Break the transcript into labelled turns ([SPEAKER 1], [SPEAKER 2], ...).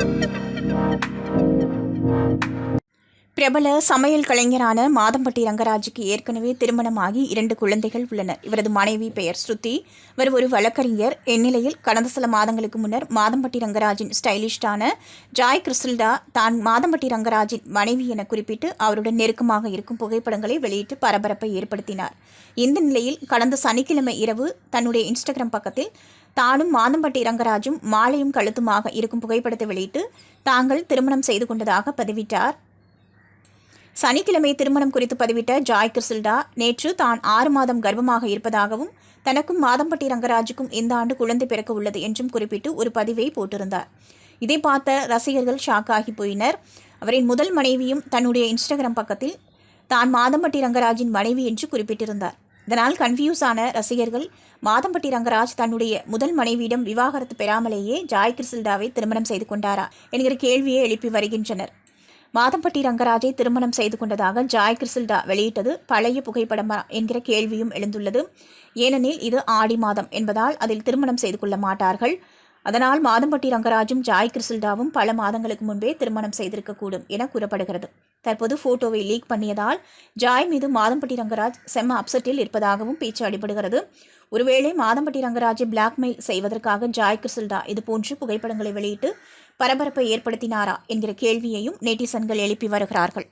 [SPEAKER 1] thank you பிரபல சமையல் கலைஞரான மாதம்பட்டி ரங்கராஜுக்கு ஏற்கனவே திருமணமாகி இரண்டு குழந்தைகள் உள்ளனர். இவரது மனைவி பெயர் ஸ்ருதி. இவர் ஒரு வழக்கறிஞர். இந்நிலையில் கடந்த சில மாதங்களுக்கு முன்னர் மாதம்பட்டி ரங்கராஜின் ஸ்டைலிஷ்டான ஜாய் கிறிஸ்டல்டா தான் மாதம்பட்டி ரங்கராஜின் மனைவி என குறிப்பிட்டு அவருடன் நெருக்கமாக இருக்கும் புகைப்படங்களை வெளியிட்டு பரபரப்பை ஏற்படுத்தினார். இந்த நிலையில் கடந்த சனிக்கிழமை இரவு தன்னுடைய இன்ஸ்டாகிராம் பக்கத்தில் தானும் மாதம்பட்டி ரங்கராஜும் மாலையும் கழுத்துமாக இருக்கும் புகைப்படத்தை வெளியிட்டு தாங்கள் திருமணம் செய்து கொண்டதாக பதிவிட்டார். சனிக்கிழமை திருமணம் குறித்து பதிவிட்ட ஜாய் கிறிசில்டா நேற்று தான் ஆறு மாதம் கர்ப்பமாக இருப்பதாகவும் தனக்கும் மாதம்பட்டி ரங்கராஜுக்கும் இந்த ஆண்டு குழந்தை பிறக்க உள்ளது என்றும் குறிப்பிட்டு ஒரு பதிவை போட்டிருந்தார். இதை பார்த்த ரசிகர்கள் ஷாக் ஆகி போயினர். அவரின் முதல் மனைவியும் தன்னுடைய இன்ஸ்டாகிராம் பக்கத்தில் தான் மாதம்பட்டி ரங்கராஜின் மனைவி என்று குறிப்பிட்டிருந்தார். இதனால் கன்ஃபியூஸ் ஆன ரசிகர்கள் மாதம்பட்டி ரங்கராஜ் தன்னுடைய முதல் மனைவியிடம் விவாகரத்து பெறாமலேயே ஜாய் கிறிசில்டாவை திருமணம் செய்து கொண்டாரா என்கிற கேள்வியை எழுப்பி வருகின்றனர். மாதம்பட்டி ரங்கராஜை திருமணம் செய்து கொண்டதாக ஜாய் கிறிசில்டா வெளியிட்டது. பழைய புகைப்படமா என்கிற கேள்வியும் எழுந்துள்ளது. ஏனெனில் இது ஆடி மாதம் என்பதால் அதில் திருமணம் செய்து கொள்ள மாட்டார்கள். அதனால் மாதம்பட்டி ரங்கராஜும் ஜாய் கிறிசில்டாவும் பல மாதங்களுக்கு முன்பே திருமணம் செய்திருக்கக்கூடும் என கூறப்படுகிறது. தற்போது போட்டோவை லீக் பண்ணியதால் ஜாய் மீது மாதம்பட்டி ரங்கராஜ் செம்ம அப்செட்டில் இருப்பதாகவும் பேச்சு அடிபடுகிறது. ஒருவேளை மாதம்பட்டி ரங்கராஜை பிளாக்மெயில் செய்வதற்காக ஜாய் கிறிசில்டா இதுபோன்று புகைப்படங்களை வெளியிட்டு பரபரப்பை ஏற்படுத்தினாரா என்கிற கேள்வியையும் நெட்டிசன்கள் எழுப்பி வருகிறார்கள்.